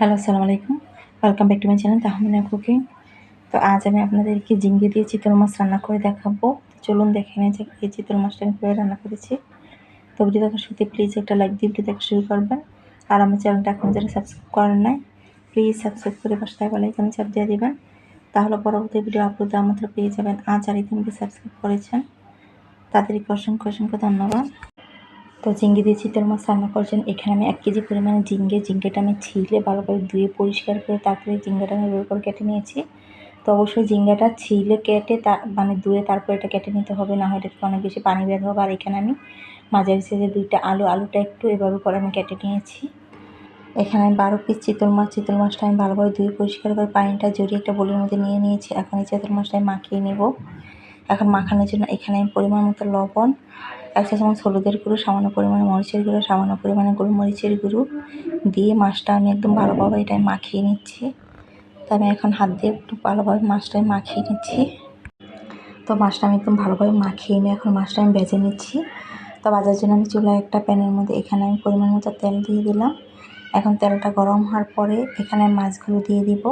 Hello, আসসালামু আলাইকুম। Welcome back to my channel Tahmina cooking তো আজ আমি আপনাদেরকে জিঙ্গে দিয়ে চিতল মাছ রান্না করে দেখাবো। চলুন দেখে নিই যে এই চিতল মাছটা আমি রান্না করেছি। তো ভিডিও দেখার শুরুতে প্লিজ একটা লাইক দিয়ে ভিডিও দেখা শুরু করবেন। আর আমার চ্যানেলটা এখন যারা সাবস্ক্রাইব করেন নাই প্লিজ সাবস্ক্রাইব করে পাশে থাকা লাইকনে চাপ দিয়ে দেবেন। তাহলে পরবর্তী ভিডিও আপলোড মাত্র পেয়ে যাবেন। আজ আর ইতিমধ্যে সাবস্ক্রাইব করেছেন। তাদেরকে অসংখ্য অসংখ্য ধন্যবাদ। তো ঝিঙ্গে দিয়ে চিতল মাছ রান্না করছেন এখানে আমি এক কেজি পরিমাণে ঝিঙ্গে, ঝিঙ্গেটা আমি ছিলে ভালো করে ধুয়ে পরিষ্কার করে তারপরে ঝিঙ্গাটা আমি রোল করে কেটে নিয়েছি। তো অবশ্যই ঝিঙ্গাটা ছিলে, কেটে তা মানে ধুয়ে তারপর এটা কেটে নিতে হবে, না হয় এটা অনেক বেশি পানি বের হবে। আর এখানে আমি মাঝারি সাইজে দুইটা আলু, আলুটা একটু এভাবে করে আমি কেটে নিয়েছি। এখানে আমি বারো পিস চিতল মাছ, চিতল মাছটা আমি ভালোভাবে ধুয়ে পরিষ্কার করে পানিটা জড়িয়ে একটা বোলের মধ্যে নিয়ে নিয়েছি। এখন এই চিতল মাছটা আমি মাখিয়ে নেব। এখন মাখানোর জন্য এখানে আমি পরিমাণ মতো লবণ এক চা চামচ হলুদের গুঁড়ো, সামান্য পরিমাণে মরিচের গুঁড়ো, সামান্য পরিমাণে গোলমরিচের গুঁড়ো দিয়ে মাছটা আমি একদম ভালোভাবে এটা মাখিয়ে নিচ্ছি। তো আমি এখন হাত দিয়ে একটু ভালোভাবে মাছটাই মাখিয়ে নিচ্ছি। তো মাছটা আমি একদম ভালোভাবে মাখিয়ে নিয়ে এখন মাছটা আমি ভেজে নিচ্ছি। তো ভাজার জন্য আমি চুলায় একটা প্যানের মধ্যে, এখানে আমি পরিমাণ মতো তেল দিয়ে দিলাম। এখন তেলটা গরম হওয়ার পরে এখানে মাছগুলো দিয়ে দিব।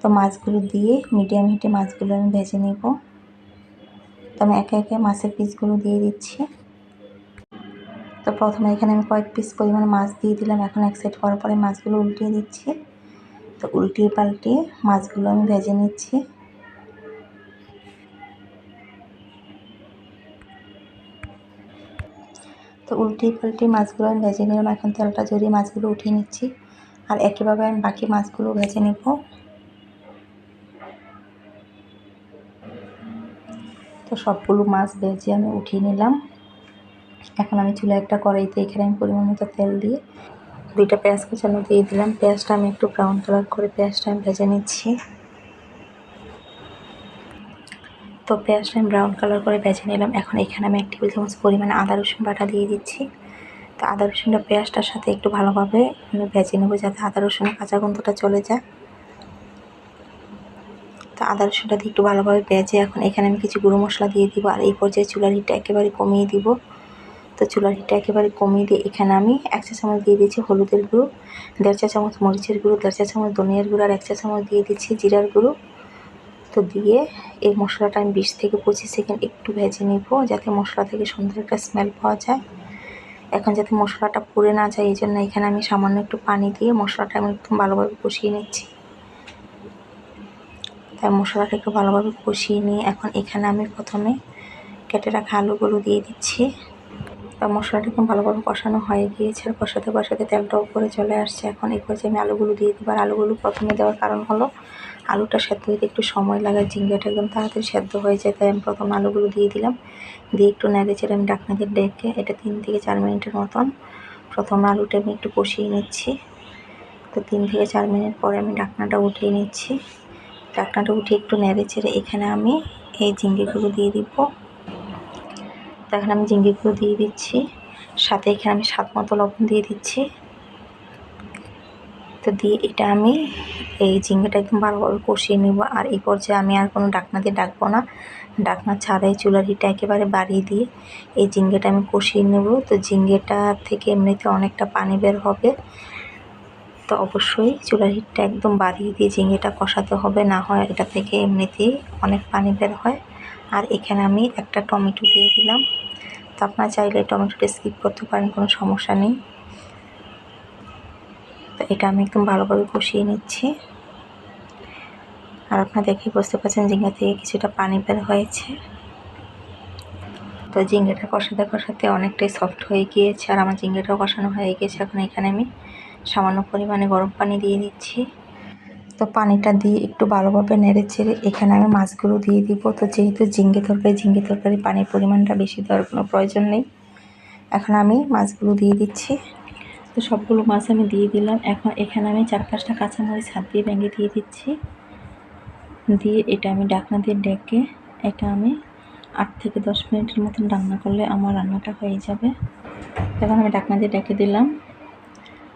তো মাছগুলো দিয়ে মিডিয়াম হিটে মাছগুলো আমি ভেজে নেব। তো আমি একে একে মাছের পিসগুলো দিয়ে দিচ্ছি। তো প্রথমে এখানে আমি কয়েক পিস পরিমাণ মাছ দিয়ে দিলাম। এখন এক সাইড করার পরে মাছগুলো উল্টিয়ে দিচ্ছি। তো উল্টিয়ে পাল্টিয়ে মাছগুলো আমি ভেজে নিচ্ছি। তো উল্টিয়ে পাল্টিয়ে মাছগুলো আমি ভেজে নিলাম। এখন তেলটা জড়িয়ে মাছগুলো উঠিয়ে নিচ্ছি। আর একইভাবে আমি বাকি মাছগুলো ভেজে নেব। তো সবগুলো মাছ ভেজে আমি উঠিয়ে নিলাম। এখন আমি চুলা একটা কড়াইতে এখানে আমি পরিমাণ মতো তেল দিয়ে দুইটা পেঁয়াজ কুচানো দিয়ে দিলাম। পেঁয়াজটা আমি একটু ব্রাউন কালার করে পেঁয়াজটা আমি ভেজে নিচ্ছি। তো পেঁয়াজটা আমি ব্রাউন কালার করে ভেজে নিলাম। এখন এখানে আমি এক টেবিল চামচ পরিমাণে আদা রসুন বাটা দিয়ে দিচ্ছি। তো আদা রসুনটা পেঁয়াজটার সাথে একটু ভালোভাবে আমি ভেজে নেব যাতে আদা রসুনের কাঁচা গন্ধটা চলে যায়। আদা রসুনটা দিয়ে একটু ভালোভাবে ভেজে এখন এখানে আমি কিছু গুঁড়ো মশলা দিয়ে দিব, আর এই পর্যায়ে চুলার হিটটা একেবারে কমিয়ে দিব। তো চুলার হিটটা একেবারে কমিয়ে দিয়ে এখানে আমি এক চা চামচ দিয়ে দিচ্ছি হলুদের গুঁড়ো, দেড় চা চামচ মরিচের গুঁড়ো, দেড় চা চামচ ধনিয়ার গুঁড়ো, আর এক চা চামচ দিয়ে দিচ্ছি জিরার গুঁড়ো। তো দিয়ে এই মশলাটা আমি বিশ থেকে পঁচিশ সেকেন্ড একটু ভেজে নিব যাতে মশলা থেকে সুন্দর একটা স্মেল পাওয়া যায়। এখন যাতে মশলাটা পুড়ে না যায়, এই জন্য এখানে আমি সামান্য একটু পানি দিয়ে মশলাটা আমি একদম ভালোভাবে কষিয়ে নিচ্ছি। তাই মশলাটা একটু ভালোভাবে কষিয়ে নিয়ে এখন এখানে আমি প্রথমে কেটে রাখা আলুগুলো দিয়ে দিচ্ছি। তা মশলাটা একদম ভালোভাবে কষানো হয়ে গিয়েছে আর কষাতে কষাতে তেলটা উপরে চলে আসছে। এখন এই পর্যায়ে আমি আলুগুলো দিয়ে দেবো। আর আলুগুলো প্রথমে দেওয়ার কারণ হলো আলুটা সেদ্ধ হইতে একটু সময় লাগে, ঝিঙ্গাটা একদম তাড়াতাড়ি সেদ্ধ হয়ে যায়, তাই আমি প্রথম আলুগুলো দিয়ে দিলাম। দিয়ে একটু নেড়ে চেড়ে আমি ডাকনা দিয়ে ডেকে এটা তিন থেকে চার মিনিটের মতন প্রথম আলুটা আমি একটু কষিয়ে নিচ্ছি। তো তিন থেকে চার মিনিট পরে আমি ডাকনাটা উঠিয়ে নিচ্ছি। ডাকনাটা উঠে একটু নেড়ে চেড়ে এখানে আমি এই ঝিঙ্গিগুলো দিয়ে দিব। তো এখন আমি ঝিঙ্গিগুলো দিয়ে দিচ্ছি, সাথে এখানে আমি স্বাদ মতো লবণ দিয়ে দিচ্ছি। তো দিয়ে এটা আমি এই ঝিঙ্গাটা একদম ভালোভাবে কষিয়ে নেব। আর এই পর্যায়ে আমি আর কোনো ডাকনা দিয়ে ডাকবো না। ডাকনা ছাড়াই চুলার হিটা একেবারে বাড়িয়ে দিয়ে এই ঝিঙ্গেটা আমি কষিয়ে নেব। তো ঝিঙ্গেটা থেকে এমনিতে অনেকটা পানি বের হবে। তো অবশ্যই চুলার হিটটা একদম বাড়িয়ে দিয়ে ঝিঙ্গেটা কষাতে হবে, না হয় এটা থেকে এমনিতেই অনেক পানি বের হয়। আর এখানে আমি একটা টমেটো দিয়ে দিলাম। তো আপনারা চাইলে টমেটোটা স্কিপ করতে পারেন, কোনো সমস্যা নেই। তো এটা আমি একদম ভালোভাবে কষিয়ে নিচ্ছি। আর আপনারা দেখে বুঝতে পারছেন ঝিঙ্গা থেকে কিছুটা পানি বের হয়েছে। তো ঝিঙ্গাটা কষাতে কষাতে অনেকটাই সফট হয়ে গিয়েছে, আর আমার ঝিঙ্গাটাও কষানো হয়ে গিয়েছে। এখন এখানে আমি সামান্য পরিমাণে গরম পানি দিয়ে দিচ্ছি। তো পানিটা দিয়ে একটু ভালোভাবে নেড়ে চেড়ে এখানে আমি মাছগুলো দিয়ে দিব। তো যেহেতু ঝিঙ্গে তরকারি ঝিঙ্গে তরকারি পানির পরিমাণটা বেশি দেওয়ার কোনো প্রয়োজন নেই। এখন আমি মাছগুলো দিয়ে দিচ্ছি। তো সবগুলো মাছ আমি দিয়ে দিলাম। এখন এখানে আমি চার পাঁচটা কাঁচামরিচ হাত দিয়ে ভেঙে দিয়ে দিচ্ছি। দিয়ে এটা আমি ডাকনা দিয়ে ডেকে এটা আমি আট থেকে দশ মিনিটের মতন রান্না করলে আমার রান্নাটা হয়ে যাবে। এখন আমি ডাকনা দিয়ে ডেকে দিলাম।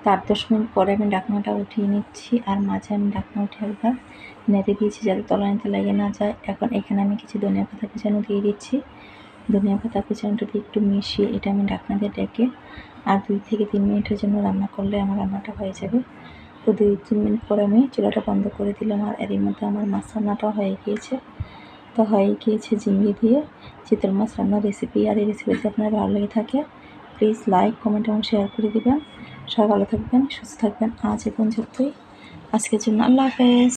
তার দশ মিনিট পরে আমি ডাকনাটা উঠিয়ে নিচ্ছি, আর মাঝে আমি ডাকনা উঠে একবার নেড়ে দিয়েছি যাতে তলানিতে লেগে না যায়। এখন এখানে আমি কিছু ধনিয়া পাতা কুচানো দিয়ে দিচ্ছি। ধনিয়া পাতা কুচানোটা দিয়ে একটু মিশিয়ে এটা আমি ডাকনা দিয়ে ডেকে আর দুই থেকে তিন মিনিটের জন্য রান্না করলে আমার রান্নাটা হয়ে যাবে। তো দুই, তিন মিনিট পরে আমি চুলাটা বন্ধ করে দিলাম আর এরই মধ্যে আমার মাছ রান্নাটাও হয়ে গিয়েছে। তো হয়ে গিয়েছে ঝিঙ্গি দিয়ে চিতল মাছ রান্নার রেসিপি আর এই রেসিপি যদি আপনার ভালো লেগে থাকে প্লিজ লাইক কমেন্ট এবং শেয়ার করে দেবেন। সবাই ভালো থাকবেন সুস্থ থাকবেন। আজ এ পর্যন্তই। আজকের জন্য আল্লাহ হাফেজ।